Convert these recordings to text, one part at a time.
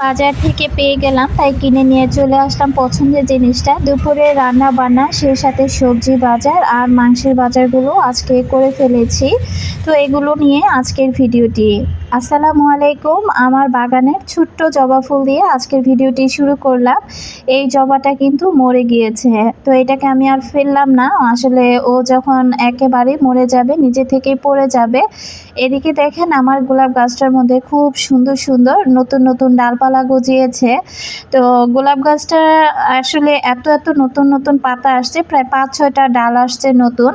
বাজার থেকে পেয়ে গেলাম, তাই কিনে নিয়ে চলে আসলাম পছন্দের জিনিসটা। দুপুরে রান্না বান্না সেই সাথে সবজি বাজার আর মাংসের বাজারগুলো আজকে করে ফেলেছি। তো এগুলো নিয়ে আজকের ভিডিওটি। আসসালামু আলাইকুম। আমার বাগানের ছোট্ট জবা ফুল দিয়ে আজকের ভিডিওটি শুরু করলাম। এই জবাটা কিন্তু মরে গিয়েছে। তো এটাকে আমি আর ফেললাম না। আসলে ও যখন একেবারে মরে যাবে, নিজে থেকেই পড়ে যাবে। এদিকে দেখেন আমার গোলাপ গাছটার মধ্যে খুব সুন্দর সুন্দর নতুন নতুন ডালপালা গজিয়েছে। তো গোলাপ গাছটা আসলে এত এত নতুন নতুন পাতা আসছে, প্রায় পাঁচ, ছয়টা ডাল আসছে নতুন।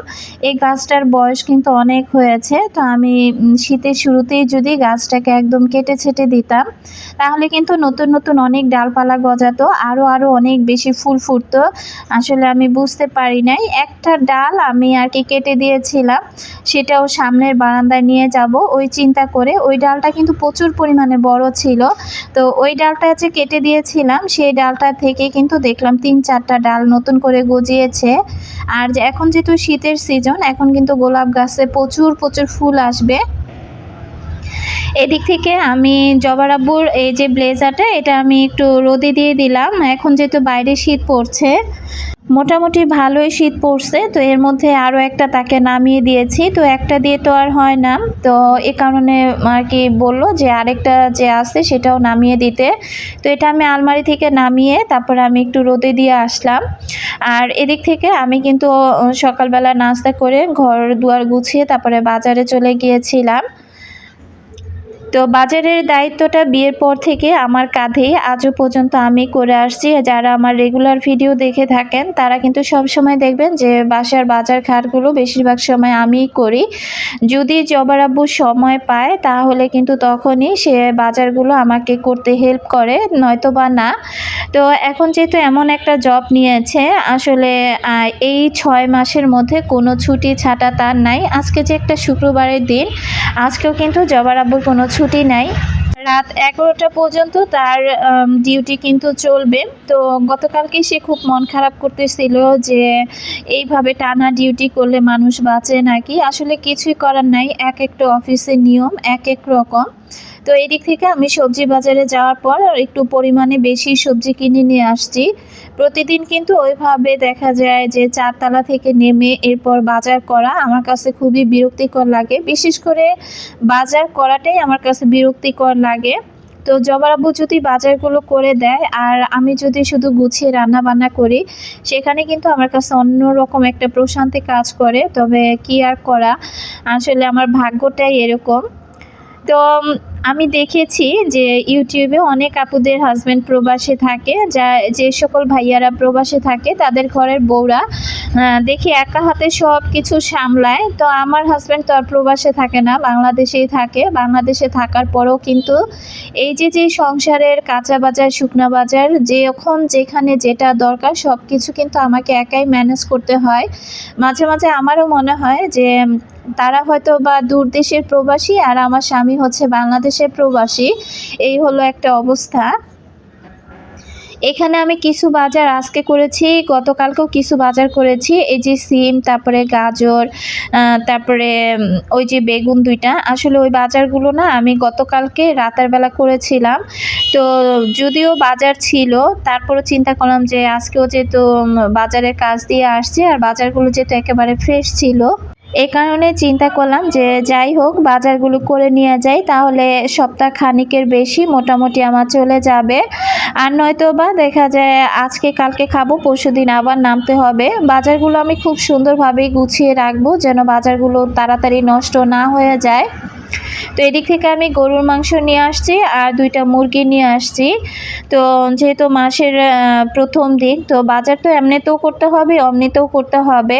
এই গাছটার বয়স কিন্তু অনেক হয়েছে। তো আমি শীতের শুরুতেই যদি গাছটাকে একদম কেটে ছেটে দিতাম। তাহলে কিন্তু নতুন নতুন অনেক ডালপালা গজাতো আরও আরও অনেক বেশি ফুল ফুটতো। আসলে আমি বুঝতে পারি নাই। একটা ডাল আমি আর কি কেটে দিয়েছিলাম, সেটাও সামনের বারান্দায় নিয়ে যাব। ওই চিন্তা করে ওই ডালটা কিন্তু প্রচুর পরিমাণে বড় ছিল। তো ওই ডালটা যে কেটে দিয়েছিলাম, সেই ডালটা থেকে কিন্তু দেখলাম তিন, চারটা ডাল নতুন করে গজিয়েছে। আর যে এখন যেহেতু শীতের সিজন এখন কিন্তু গোলাপ গাছে প্রচুর প্রচুর ফুল আসবে। এদিক থেকে আমি জবারাব্বুর এই যে ব্লেজারটা, এটা আমি একটু রোদে দিয়ে দিলাম। এখন যেহেতু বাইরে শীত পড়ছে, মোটামুটি ভালোই শীত পড়ছে, তো এর মধ্যে আরও একটা তাকে নামিয়ে দিয়েছি। তো একটা দিয়ে তো আর হয় না। তো এ কারণে আর কি বলল যে আরেকটা যে আছে সেটাও নামিয়ে দিতে। তো এটা আমি আলমারি থেকে নামিয়ে তারপরে আমি একটু রোদে দিয়ে আসলাম। আর এদিক থেকে আমি কিন্তু সকালবেলা নাস্তা করে ঘর দুয়ার গুছিয়ে তারপরে বাজারে চলে গিয়েছিলাম। তো বাজারের দায়িত্বটা বিয়ের পর থেকে আমার কাঁধেই। আজও পর্যন্ত আমি করে আসছি। যারা আমার রেগুলার ভিডিও দেখে থাকেন, তারা কিন্তু সব সময় দেখবেন যে বাসার বাজার ঘাটগুলো বেশিরভাগ সময় আমিই করি। যদি জবার আব্বু সময় পায়, তাহলে কিন্তু তখনই সে বাজারগুলো আমাকে করতে হেল্প করে নয়তো বা না। তো এখন যেহেতু এমন একটা জব নিয়েছে, আসলে এই ছয় মাসের মধ্যে কোনো ছুটি ছাটা তার নাই। আজকে যে একটা শুক্রবারের দিন, আজকেও কিন্তু জবার আব্বুর কোনো ছুটি নাই। রাত এগারোটা পর্যন্ত তার ডিউটি কিন্তু চলবে। তো গতকালকে সে খুব মন খারাপ করতেছিল যে এইভাবে টানা ডিউটি করলে মানুষ বাঁচে নাকি? আসলে কিছুই করার নাই, এক একটা অফিসের নিয়ম, এক এক রকম। তো এই দিক থেকে আমি সবজি বাজারে যাওয়ার পর একটু পরিমাণে বেশি সবজি কিনে নিয়ে আসছি। প্রতিদিন কিন্তু ওইভাবে দেখা যায় যে চারতলা থেকে নেমে এরপর বাজার করা আমার কাছে খুবই বিরক্তিকর লাগে। বিশেষ করে বাজার করাটাই আমার কাছে বিরক্তিকর লাগে। তো জবার আব্বু যদি বাজারগুলো করে দেয় আর আমি যদি শুধু গুছিয়ে রান্না বান্না করি, সেখানে কিন্তু আমার কাছে অন্যরকম একটা প্রশান্তি কাজ করে। তবে কি আর করা? আসলে আমার ভাগ্যটাই এরকম। তো আমি দেখেছি যে ইউটিউবে অনেক আপুদের হাজব্যান্ড প্রবাসে থাকে, যা যে সকল ভাইয়ারা প্রবাসে থাকে, তাদের ঘরের বউরা দেখি একা হাতে সব কিছু সামলায়। তো আমার হাজব্যান্ড তো আর প্রবাসে থাকে না, বাংলাদেশেই থাকে। বাংলাদেশে থাকার পরেও কিন্তু এই যে যে সংসারের কাঁচা বাজার, শুকনা বাজার যখন যেখানে যেটা দরকার সব কিছু কিন্তু আমাকে একাই ম্যানেজ করতে হয়। মাঝে মাঝে আমারও মনে হয় যে তারা হয়তো বা দূর দেশের প্রবাসী আর আমার স্বামী হচ্ছে বাংলাদেশের প্রবাসী। এই হলো একটা অবস্থা। এখানে আমি কিছু বাজার আজকে করেছি, গতকালকেও কিছু বাজার করেছি। এই যে সিম, তারপরে গাজর তারপরে ওই যে বেগুন দুইটা। আসলে ওই বাজারগুলো না আমি গতকালকে রাতের বেলা করেছিলাম। তো যদিও বাজার ছিল তারপরে চিন্তা করলাম যে আজকেও যেহেতু বাজারের কাজ দিয়ে আসছে আর বাজারগুলো যেহেতু একেবারে ফ্রেশ ছিল এ কারণে চিন্তা করলাম যে যাই হোক, বাজারগুলো করে নিয়ে যাই, তাহলে সপ্তাহ খানিকের বেশি মোটামুটি আমার চলে যাবে। আর নয়তো বা দেখা যায় আজকে কালকে খাব পরশু দিন আবার নামতে হবে। বাজারগুলো আমি খুব সুন্দরভাবে গুছিয়ে রাখব যেন বাজারগুলো তাড়াতাড়ি নষ্ট না হয়ে যায়। তো এদিক থেকে আমি গরুর মাংস নিয়ে আসছি আর দুইটা মুরগি নিয়ে আসছি। তো যেহেতু মাসের প্রথম দিন, তো বাজার তো এমনিতেও করতে হবে, অমনিতেও করতে হবে।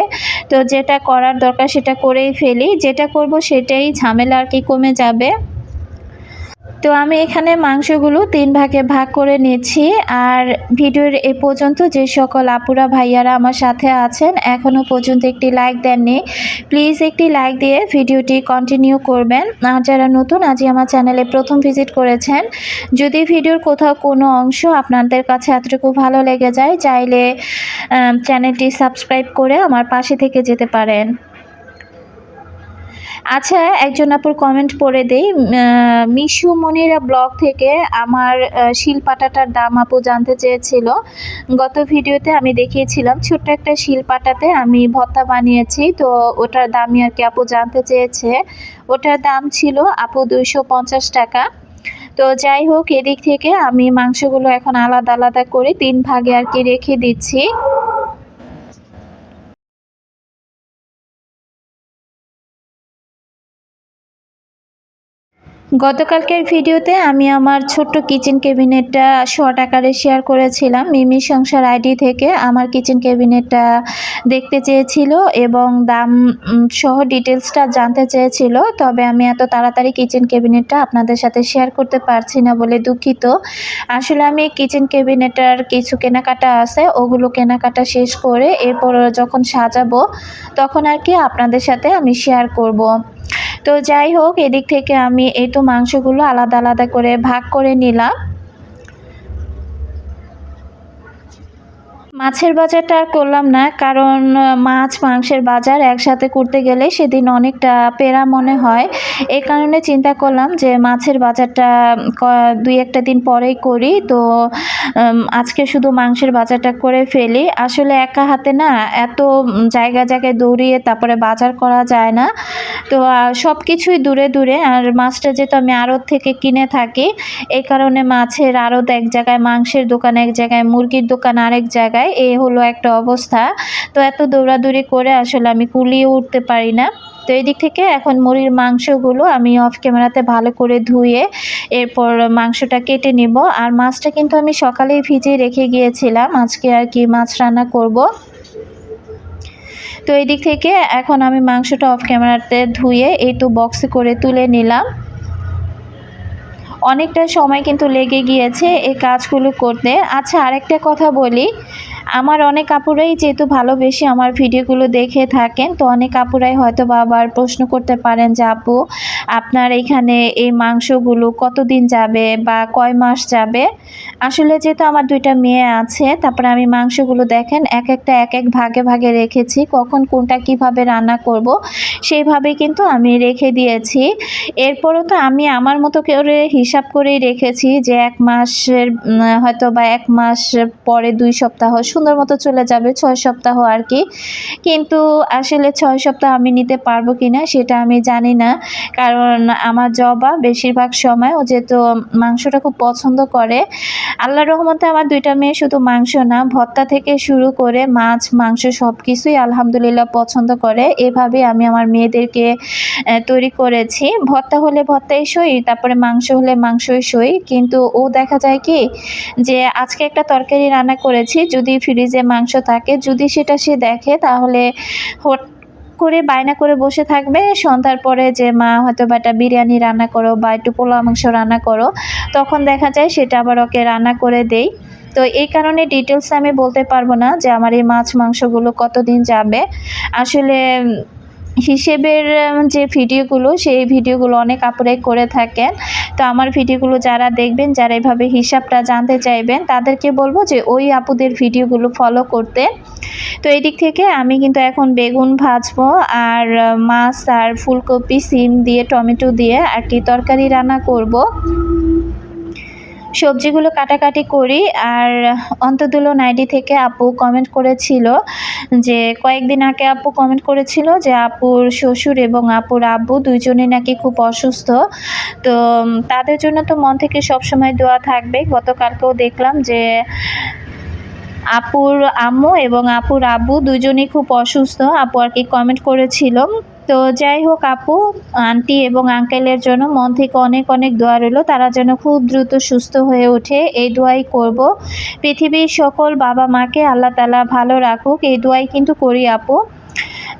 তো যেটা করার দরকার সেটা করেই ফেলি। যেটা করব সেটাই ঝামেলা আর কি কমে যাবে। তো আমি এখানে মাংসগুলো তিন ভাগে ভাগ করে নিয়েছি আর ভিডিওর এ পর্যন্ত যে সকল আপুরা, ভাইয়ারা আমার সাথে আছেন এখনও পর্যন্ত একটি লাইক দেননি। প্লিজ একটি লাইক দিয়ে ভিডিওটি কন্টিনিউ করবেন। আর যারা নতুন, আজই আমার চ্যানেলে প্রথম ভিজিট করেছেন, যদি ভিডিওর কোথাও কোনো অংশ আপনাদের কাছে এতটুকু ভালো লেগে যায়, চাইলে চ্যানেলটি সাবস্ক্রাইব করে আমার পাশে থেকে যেতে পারেন। আচ্ছা একজন আপুর কমেন্ট পড়ে দেই। মিশু মনিরা ব্লগ থেকে আমার শিলপাটাটার দাম আপু জানতে চেয়েছিল। গত ভিডিওতে আমি দেখিয়েছিলাম ছোট্ট একটা শিলপাটাতে আমি ভত্তা বানিয়েছি, তো ওটার দামই আর কি আপু জানতে চেয়েছে। ওটার দাম ছিল আপু দুইশো পঞ্চাশ টাকা। তো যাই হোক, এদিক থেকে আমি মাংসগুলো এখন আলাদা আলাদা করে তিন ভাগে আর কি রেখে দিচ্ছি। গতকালকের ভিডিওতে আমি আমার ছোট্ট কিচেন ক্যাবিনেটটা শর্ট আকারে শেয়ার করেছিলাম। মিমি সংসার আইডি থেকে আমার কিচেন ক্যাবিনেটটা দেখতে চেয়েছিল এবং দাম সহ ডিটেলসটা জানতে চেয়েছিল। তবে আমি এত তাড়াতাড়ি কিচেন ক্যাবিনেটটা আপনাদের সাথে শেয়ার করতে পারছি না বলে দুঃখিত। আসলে আমি কিচেন ক্যাবিনেটার কিছু কেনাকাটা আছে, ওগুলো কেনাকাটা শেষ করে এরপর যখন সাজাবো তখন আর কি আপনাদের সাথে আমি শেয়ার করব। তো যাই হোক, এদিক থেকে আমি এই তো মাংসগুলো আলাদা আলাদা করে ভাগ করে নিলাম। মাছের বাজারটা আর করলাম না, কারণ মাছ মাংসের বাজার একসাথে করতে গেলে সেদিন অনেকটা পেরা মনে হয়। এই কারণে চিন্তা করলাম যে মাছের বাজারটা দুই একটা দিন পরেই করি। তো আজকে শুধু মাংসের বাজারটা করে ফেলি। আসলে একা হাতে না এত জায়গা জায়গায় দৌড়িয়ে তারপরে বাজার করা যায় না। তো সব কিছুই দূরে দূরে আর মাছটা যেহেতু আমি আড়ত থেকে কিনে থাকি এই কারণে মাছের আড়ত এক জায়গায়, মাংসের দোকান এক জায়গায়, মুরগির দোকান আরেক জায়গায়। যায়, এ হলো একটা অবস্থা। তো এত দৌড়াদৌড়ি করে আসলে আমি কুলিয়ে উঠতে পারি না। তো এই দিক থেকে এখন মুড়ির মাংসগুলো আমি অফ ক্যামেরাতে ভালো করে ধুয়ে এরপর মাংসটা কেটে নিব। আর মাছটা কিন্তু আমি সকালেই ভিজিয়ে রেখে গিয়েছিলাম। আজকে আর কি মাছ রান্না করব। তো এই দিক থেকে এখন আমি মাংসটা অফ ক্যামেরাতে ধুয়ে এই তো বক্সে করে তুলে নিলাম। অনেকটা সময় কিন্তু লেগে গিয়েছে এই কাজগুলো করতে। আচ্ছা আরেকটা কথা বলি। আমার অনেক আপুরাই যেহেতু ভালোবেসে আমার ভিডিওগুলো দেখে থাকেন, তো অনেক আপুরাই হয়তো বাবার প্রশ্ন করতে পারেন যে, আপু, আপনার এখানে এই মাংসগুলো কতদিন যাবে বা কয় মাস যাবে? আসলে যেহেতু আমার দুইটা মেয়ে আছে, তারপরে আমি মাংসগুলো দেখেন, এক একটা এক এক ভাগে ভাগে রেখেছি, কখন কোনটা কীভাবে রান্না করব সেইভাবে কিন্তু আমি রেখে দিয়েছি। এরপরও তো আমি আমার মতো করে হিসাব করেই রেখেছি যে, এক মাসের হয়তো বা এক মাস পরে দুই সপ্তাহ সুন্দর মতো চলে যাবে, ছয় সপ্তাহ আর কি। কিন্তু আসলে ছয় সপ্তাহ আমি নিতে পারব কি না সেটা আমি জানি না। কারণ আমার জবা বেশিরভাগ সময় ও যেহেতু মাংসটা খুব পছন্দ করে আল্লাহ রহমতে আমার দুইটা মেয়ে শুধু মাংস না ভত্তা থেকে শুরু করে মাছ, মাংস সব কিছুই আলহামদুলিল্লাহ পছন্দ করে। এভাবে আমি আমার মেয়েদেরকে তৈরি করেছি। ভত্তা হলে ভত্তাই সই, তারপরে মাংস হলে মাংসই সই। কিন্তু ও দেখা যায় কি যে, আজকে একটা তরকারি রান্না করেছি, যদি ফ্রিজে মাংস থাকে, যদি সেটা সে দেখে, তাহলে হট করে বায়না করে বসে থাকবে। সন্ধ্যার পরে যে মা হয়তো বা একটা বিরিয়ানি রান্না করো বা একটু পোলা মাংস রান্না করো, তখন দেখা যায় সেটা আবার ওকে রান্না করে দেই। তো এই কারণে ডিটেলস আমি বলতে পারব না যে আমার এই মাছ মাংসগুলো কতদিন যাবে। আসলে হিসেবের যে ভিডিওগুলো, সেই ভিডিওগুলো অনেক আপুরাই করে থাকেন। তো আমার ভিডিওগুলো যারা দেখবেন, যারা এভাবে হিসাবটা জানতে চাইবেন, তাদেরকে বলব যে ওই আপুদের ভিডিওগুলো ফলো করতে। তো এই দিক থেকে আমি কিন্তু এখন বেগুন ভাজবো আর মাছ আর ফুলকপি, সিম দিয়ে, টমেটো দিয়ে একটি তরকারি রান্না করব। সবজিগুলো কাটাকাটি করি আর অন্তদুলো নাইডি থেকে আপু কমেন্ট করেছিল যে কয়েকদিন আগে আপু কমেন্ট করেছিল যে আপুর শ্বশুর এবং আপুর আব্বু দুইজনে নাকি খুব অসুস্থ। তো তাদের জন্য তো মন থেকে সবসময় দোয়া থাকবে। গতকালকেও দেখলাম যে আপুর আম্মু এবং আপুর আব্বু দুজনেই খুব অসুস্থ। আপু আর কি কমেন্ট করেছিল। তো যাই হোক আপু, আন্টি এবং আঙ্কেলের জন্য মন থেকে অনেক অনেক দোয়া রইল। তারা যেন খুব দ্রুত সুস্থ হয়ে ওঠে। এই দোয়াই করব। পৃথিবীর সকল বাবা মাকে আল্লাহ তালা ভালো রাখুক। এই দোয়াই কিন্তু করি আপু।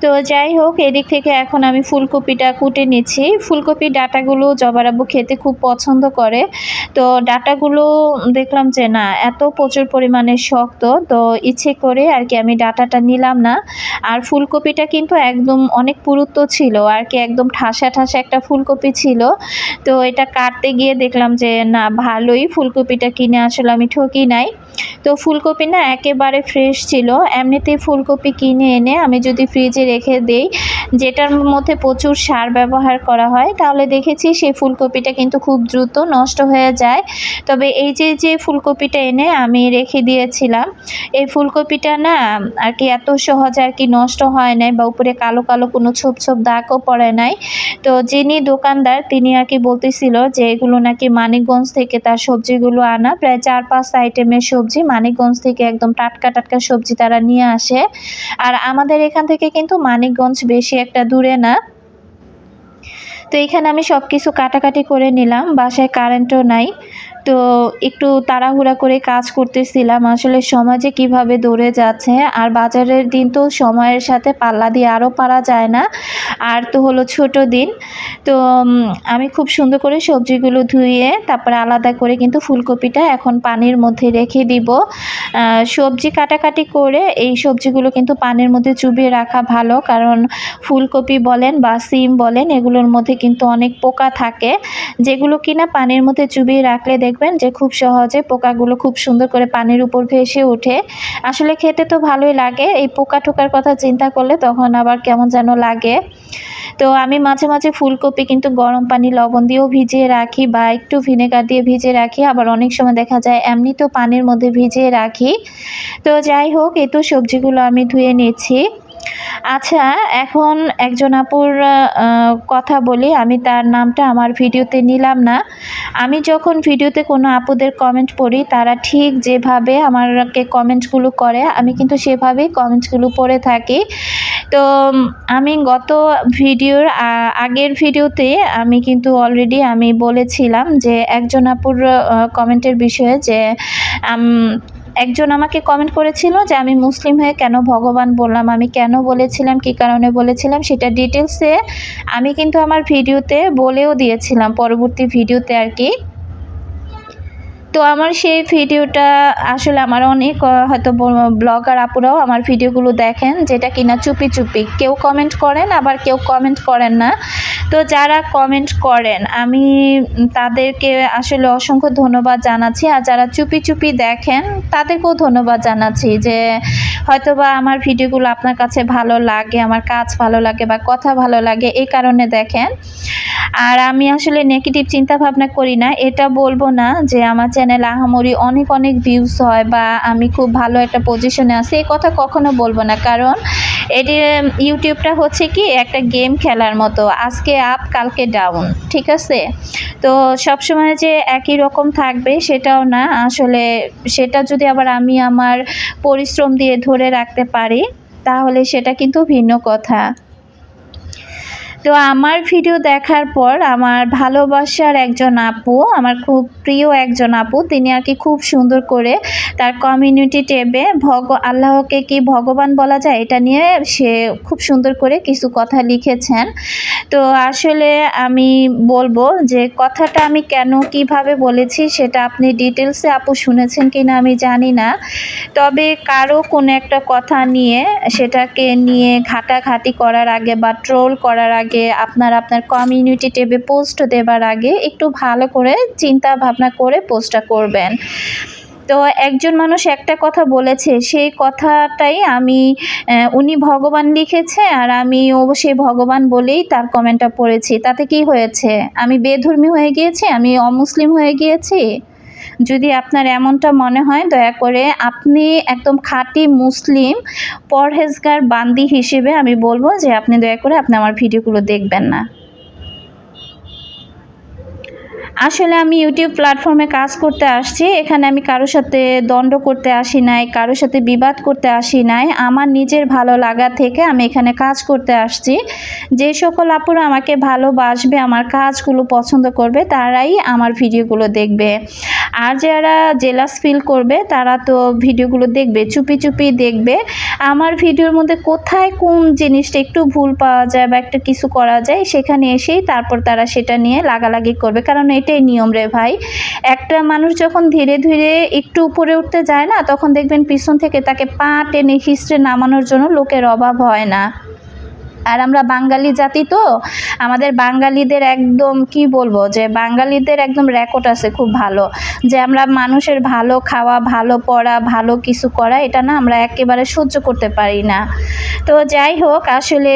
তো যাই হোক, এদিক থেকে এখন আমি ফুলকপিটা কুটে নিচ্ছি। ফুলকপির ডাটাগুলো জবারাবু খেতে খুব পছন্দ করে। তো ডাটাগুলো দেখলাম যে না, এত প্রচুর পরিমাণে শক্ত, তো ইচ্ছে করে আর কি আমি ডাটাটা নিলাম না। আর ফুলকপিটা কিন্তু একদম অনেক পুরুত্ব ছিল, আর কি একদম ঠাসা ঠাসা একটা ফুলকপি ছিল। তো এটা কাটতে গিয়ে দেখলাম যে না, ভালোই ফুলকপিটা কিনে আসলে আমি ঠকি নাই। তো ফুলকপি না একেবারে ফ্রেশ ছিল, এমনিতেই ফুলকপি কিনে এনে আমি যদি ফ্রিজে রেখে দেই। যেটার মধ্যে প্রচুর সার ব্যবহার করা হয়, তাহলে দেখেছি সেই ফুলকপিটা কিন্তু খুব দ্রুত নষ্ট হয়ে যায়। তবে এই যে যে ফুলকপিটা এনে আমি রেখে দিয়েছিলাম, এই ফুলকপিটা না আর কি এত সহজে আর কি নষ্ট হয় নাই বা উপরে কালো কালো কোনো ছোপ ছোপ দাগও পড়ে নাই। তো যিনি দোকানদার, তিনি আর কি বলতেছিল যে, এগুলো নাকি মানিকগঞ্জ থেকে তার সবজিগুলো আনা। প্রায় চার, পাঁচ আইটেমের সবজি মানিকগঞ্জ থেকে একদম টাটকা টাটকা সবজি তারা নিয়ে আসে। আর আমাদের এখান থেকে কিন্তু মানিকগঞ্জ বেশি একটা দূরে না। তো এখানে আমি সব কিছু কাটাকাটি করে নিলাম, বাসায় কারেন্টও নাই। তো একটু তাড়াহুড়া করে কাজ করতেছিলাম। আসলে সময় যে কীভাবে দৌড়ে যাচ্ছে, আর বাজারের দিন তো সময়ের সাথে পাল্লা দিয়ে আরও পারা যায় না। আর তো হলো ছোট দিন। তো আমি খুব সুন্দর করে সবজিগুলো ধুয়ে, তারপরে আলাদা করে কিন্তু ফুলকপিটা এখন পানির মধ্যে রেখে দিব। সবজি কাটাকাটি করে এই সবজিগুলো কিন্তু পানির মধ্যে চুবিয়ে রাখা ভালো। কারণ ফুলকপি বলেন বা সিম বলেন, এগুলোর মধ্যে কিন্তু অনেক পোকা থাকে। যেগুলো কিনা পানির মধ্যে চুবিয়ে রাখলে দেখবেন যে খুব সহজে পোকাগুলো খুব সুন্দর করে পানির উপর ভেসে ওঠে। আসলে খেতে তো ভালোই লাগে, এই পোকা টোকার কথা চিন্তা করলে তখন আবার কেমন যেন লাগে। তো আমি মাঝে মাঝে ফুলকপি কিন্তু গরম পানি লবণ দিয়েও ভিজিয়ে রাখি বা একটু ভিনেগার দিয়ে ভিজিয়ে রাখি। আবার অনেক সময় দেখা যায় এমনি তো পানির মধ্যে ভিজিয়ে রাখি। তো যাই হোক, এই তো সবজিগুলো আমি ধুয়ে নিচ্ছি। আচ্ছা এখন একজন আপুর কথা বলি। আমি তার নামটা আমার ভিডিওতে নিলাম না। আমি যখন ভিডিওতে কোনো আপুদের কমেন্ট পড়ি, তারা ঠিক যেভাবে আমাকে কমেন্টসগুলো করে, আমি কিন্তু সেভাবেই কমেন্টসগুলো পড়ে থাকি। তো আমি গত ভিডিওর আগের ভিডিওতে আমি কিন্তু অলরেডি আমি বলেছিলাম যে, একজন আপুর কমেন্টের বিষয়ে যে একজন আমাকে কমেন্ট করেছিল যে, আমি মুসলিম হয়ে কেন ভগবান বললাম? আমি কেন বলেছিলাম? কি কারণে বলেছিলাম? সেটা ডিটেলসে আমি কিন্তু আমার ভিডিওতে বলেও দিয়েছিলাম। পরবর্তী ভিডিওতে আর কি তো আমার সেই ভিডিওটা আসলে আমার অনেক হয়তো ব্লগার আপুরাও আমার ভিডিওগুলো দেখেন, যেটা কিনা চুপি চুপি। কেউ কমেন্ট করেন, আবার কেউ কমেন্ট করেন না। তো যারা কমেন্ট করেন, আমি তাদেরকে আসলে অসংখ্য ধন্যবাদ জানাচ্ছি। আর যারা চুপি চুপি দেখেন, তাদেরকেও ধন্যবাদ জানাচ্ছি যে হয়তো বা আমার ভিডিওগুলো আপনার কাছে ভালো লাগে, আমার কাজ ভালো লাগে বা কথা ভালো লাগে, এই কারণে দেখেন। আর আমি আসলে নেগেটিভ চিন্তা ভাবনা করি না, এটা বলব না যে আমার চ্যানেল আহামরি অনেক অনেক ভিউজ হয় বা আমি খুব ভালো একটা পজিশনে আছি, এই কথা কখনো বলব না। কারণ এটি ইউটিউবটা হচ্ছে কি একটা গেম খেলার মতো। আজকে আপ কালকে ডাউন ঠিক আছে? তো সবসময় যে একই রকম থাকবে সেটাও না। আসলে সেটা যদি আবার আমি আমার পরিশ্রম দিয়ে ধরে রাখতে পারি, তাহলে সেটা কিন্তু ভিন্ন কথা। তো আমার ভিডিও দেখার পর আমার ভালোবাসার একজন আপু, আমার খুব প্রিয় একজন আপু, তিনি আর কি খুব সুন্দর করে তার কমিউনিটি টেবে ভগ আল্লাহকে কি ভগবান বলা যায় এটা নিয়ে সে খুব সুন্দর করে কিছু কথা লিখেছেন। তো আসলে আমি বলব যে কথাটা আমি কেন কীভাবে বলেছি সেটা আপনি ডিটেলসে আপু শুনেছেন কি না আমি জানি না। তবে কারও কোনো একটা কথা নিয়ে সেটাকে নিয়ে ঘাটাঘাটি করার আগে বা ট্রোল করার আগে আগে আপনার আপনার কমিউনিটি টেবে পোস্ট দেবার আগে একটু ভালো করে চিন্তা ভাবনা করে পোস্টটা করবেন। তো একজন মানুষ একটা কথা বলেছে, সেই কথাটাই আমি উনি ভগবান লিখেছে আর আমি সেই ভগবান বলেই তার কমেন্টটা পড়েছি। তাতে কি হয়েছে? আমি বেধর্মী হয়ে গিয়েছি? আমি অমুসলিম হয়ে গিয়েছি? যদি আপনার এমনটা মনে হয়, দয়া করে আপনি একদম খাঁটি মুসলিম পরহেজগার বান্দি হিসেবে আমি বলব যে আপনি দয়া করে আপনি আমার ভিডিওগুলো দেখবেন না। আসলে আমি ইউটিউব প্ল্যাটফর্মে কাজ করতে আসছি। এখানে আমি কারোর সাথে দণ্ড করতে আসি নাই, কারোর সাথে বিবাদ করতে আসি নাই। আমার নিজের ভালো লাগা থেকে আমি এখানে কাজ করতে আসছি। যে সকল আপুরা আমাকে ভালোবাসবে, আমার কাজগুলো পছন্দ করবে, তারাই আমার ভিডিওগুলো দেখবে। আর যারা জেলাস ফিল করবে, তারা তো ভিডিওগুলো দেখবে, চুপি চুপি দেখবে। আমার ভিডিওর মধ্যে কোথায় কোন জিনিসটা একটু ভুল পাওয়া যায় বা একটা কিছু করা যায়, সেখানে এসেই তারপর তারা সেটা নিয়ে লাগালাগি করবে। কারণ এটাই নিয়ম রে ভাই। একটা মানুষ যখন ধীরে ধীরে একটু উপরে উঠতে যায় না, তখন দেখবেন পিছন থেকে তাকে পা টেনে হিস্ট্রে নামানোর জন্য লোকের অভাব হয় না। আর আমরা বাঙালি জাতি তো, আমাদের বাঙালিদের একদম কি বলব, যে বাঙালিদের একদম রেকর্ড আছে খুব ভালো। যে আমরা মানুষের ভালো খাওয়া, ভালো পড়া, ভালো কিছু করা, এটা না আমরা একেবারে সহ্য করতে পারি না। তো যাই হোক, আসলে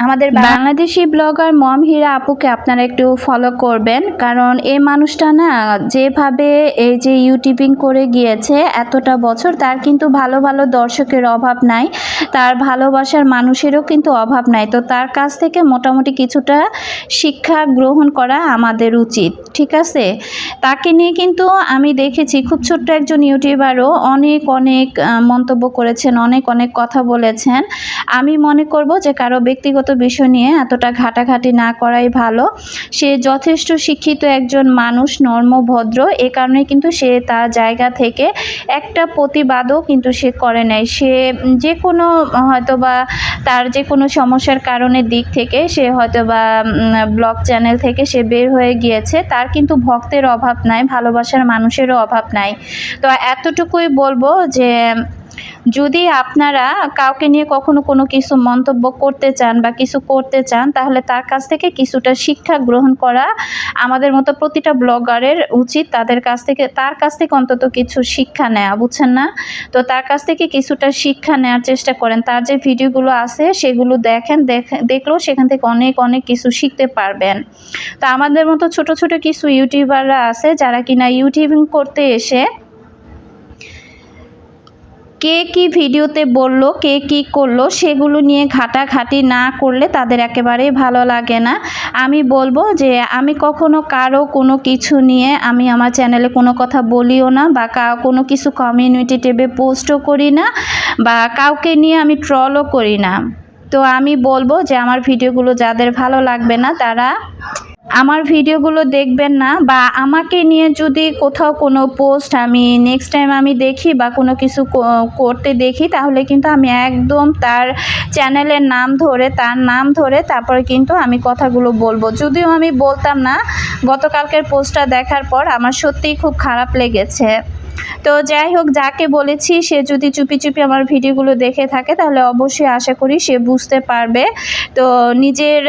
আমাদের বাংলাদেশি ব্লগার মম হীরা আপুকে আপনারা একটু ফলো করবেন। কারণ এই মানুষটা না যেভাবে এই যে ইউটিউবিং করে গিয়েছে এতটা বছর তার কিন্তু ভালো ভালো দর্শকের অভাব নাই। তার ভালোবাসার মানুষেরও কিন্তু অভাব নাই। তো তার কাছ থেকে মোটামুটি কিছুটা শিক্ষা গ্রহণ করা আমাদের উচিত। ঠিক আছে? তাকে নিয়ে কিন্তু আমি দেখেছি, খুব ছোট্ট একজন ইউটিউবারও অনেক অনেক মন্তব্য করেছেন, অনেক অনেক কথা বলেছেন। আমি মনে করব যে কারও ব্যক্তিগত বিষয় নিয়ে এতটা ঘাটাঘাটি না করাই ভালো। সে যথেষ্ট শিক্ষিত একজন মানুষ, নর্ম, ভদ্র। এ কারণে কিন্তু সে তার জায়গা থেকে একটা প্রতিবাদও কিন্তু সে করে নাই। সে যে কোনো হয়তো বা তার যে কোনো সমস্যার কারণে দিক থেকে সে হয়তো বা ব্লগ চ্যানেল থেকে সে বের হয়ে গিয়েছে। তার কিন্তু ভক্তের অভাব নাই ভালোবাসার মানুষেরও অভাব নাই। তো এতটুকুই বলব যে যদি আপনারা কাউকে নিয়ে কখনো কোনো কিছু মন্তব্য করতে চান বা কিছু করতে চান, তাহলে তার কাছ থেকে কিছুটা শিক্ষা গ্রহণ করা আমাদের মতো প্রতিটা ব্লগারের উচিত। তাদের কাছ থেকে, তার কাছ থেকে অন্তত কিছু শিক্ষা নেওয়া বুঝছেন না? তো তার কাছ থেকে কিছুটা শিক্ষা নেওয়ার চেষ্টা করেন। তার যে ভিডিওগুলো আছে, সেগুলো দেখেন, দেখে- দেখলেও সেখান থেকে অনেক অনেক কিছু শিখতে পারবেন। তো আমাদের মতো ছোট ছোট কিছু ইউটিউবাররা আছে, যারা কিনা ইউটিউবিং করতে এসে কে কি ভিডিওতে বলল, কে কি করল, সেগুলো নিয়ে ঘাটাঘাটি না করলে তাদের একেবারেই ভালো লাগে না। আমি বলব যে আমি কখনো কারও কোনো কিছু নিয়ে আমি আমার চ্যানেলে কোনো কথা বলিও না বা কোনো কিছু কমিউনিটি টেবে পোস্টও করি না বা কাউকে নিয়ে আমি ট্রলও করি না। তো আমি বলব যে আমার ভিডিওগুলো যাদের ভালো লাগবে না তারা আমার ভিডিওগুলো দেখবেন না বা আমাকে নিয়ে যদি কোথাও কোনো পোস্ট আমি নেক্সট টাইম আমি দেখি বা কোনো কিছু করতে দেখি, তাহলে কিন্তু আমি একদম তার চ্যানেলের নাম ধরে, তার নাম ধরে তারপরে কিন্তু আমি কথাগুলো বলব। যদিও আমি বলতাম না, গতকালকের পোস্টটা দেখার পর আমার সত্যিই খুব খারাপ লেগেছে। তো যাই হোক, যাকে বলেছি, সে যদি চুপি চুপি আমার ভিডিওগুলো দেখে থাকে, তাহলে অবশ্যই আশা করি সে বুঝতে পারবে। তো নিজের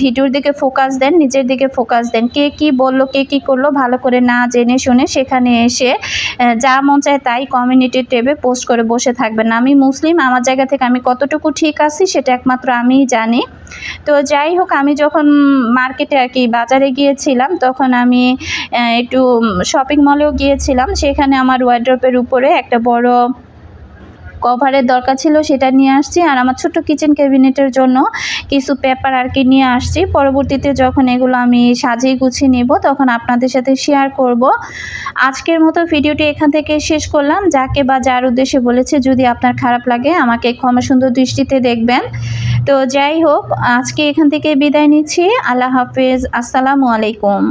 ভিডিওর দিকে ফোকাস দেন, নিজের দিকে ফোকাস দেন। কে কি বলল, কে কি করল, ভালো করে না জেনে শুনে সেখানে এসে যা মন চায় তাই কমিউনিটি টেবে পোস্ট করে বসে থাকবেন। আমি মুসলিম, আমার জায়গা থেকে আমি কতটুকু ঠিক আছি, সেটা একমাত্র আমিই জানি। তো যাই হোক, আমি যখন মার্কেটে আর কি বাজারে গিয়েছিলাম, তখন আমি একটু শপিং মলেও গিয়েছিলাম। সেখানে আমার ওয়ার্ড্রপের উপরে একটা বড় কভারের দরকার ছিল, সেটা নিয়ে আসছি। আর আমার ছোট্ট কিচেন ক্যাবিনেটের জন্য কিছু পেপার আর কি নিয়ে আসছি। পরবর্তীতে যখন এগুলো আমি সাজিয়ে গুছিয়ে নেব, তখন আপনাদের সাথে শেয়ার করব। আজকের মতো ভিডিওটি এখান থেকে শেষ করলাম। যাকে বা যার উদ্দেশ্যে বলেছে যদি আপনার খারাপ লাগে, আমাকে ক্ষমা সুন্দর দৃষ্টিতে দেখবেন। তো যাই হোক, আজকে এখান থেকে বিদায় নিচ্ছি। আল্লাহ হাফেজ। আসসালামু আলাইকুম।